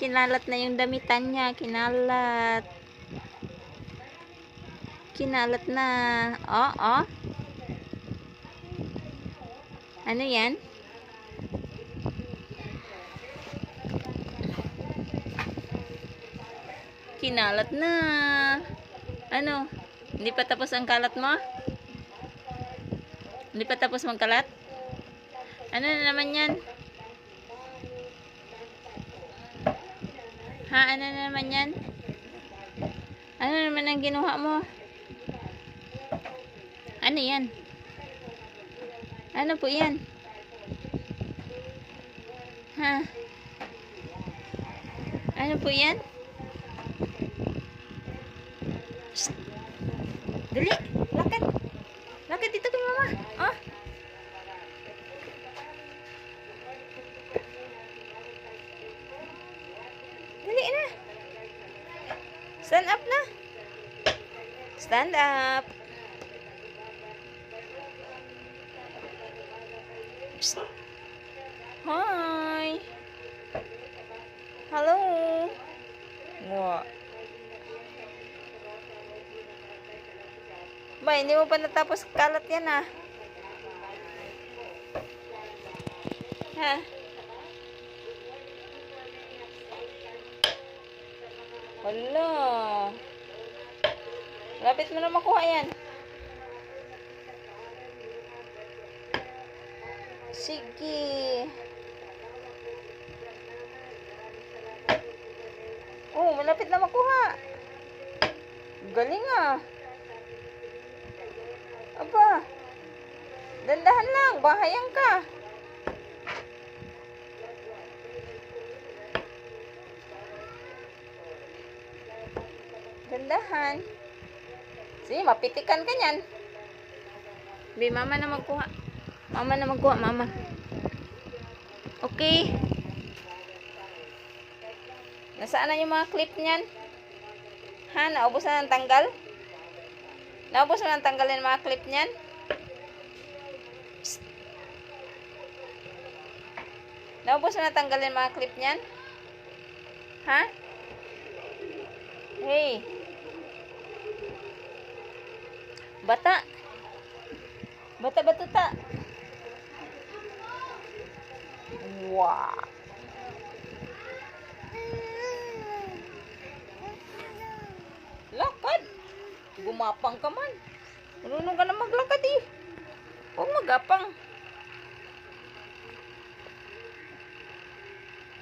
Kinalat na yung damitan niya. Kinalat. Kinalat na. Oh, oh. Ano yan? Kinalat na. Ano? Hindi pa tapos ang kalat mo? Hindi pa tapos magkalat? Ano na naman yan? Ha? Ano na naman yan? Ano naman ang ginuha mo? Ano yan? Ano po yan? Ha? Ano po yan? Shh. Dali, lakad. Lakad dito kay mama. Oh. Dali na. Stand up na. Stand up. Psst. Hi. Hello. Wow. Ba, hindi mo pa natapos kalat yan ah. Ha? Wala. Lapit mo na makuha yan. Sige. Oh, malapit na makuha. Galing ah. Aba. Dandahan lang, bahayang ka. Dandahan. Sige, mapitikan ka niyan. Bi, mama na magkuha. Mama na magkuha, mama. Okay. Nasaan na yung mga clip niyan? Ha, naubos na ng tanggal? Naubos na ng tanggalin mga clip niyan? Psst. Naubos na ng tanggalin mga clip niyan? Ha? Hey. Bata. Bata batuta. Wow. Lakad. Gumapang ka man. Marunong ka na maglakad eh. Huwag magapang.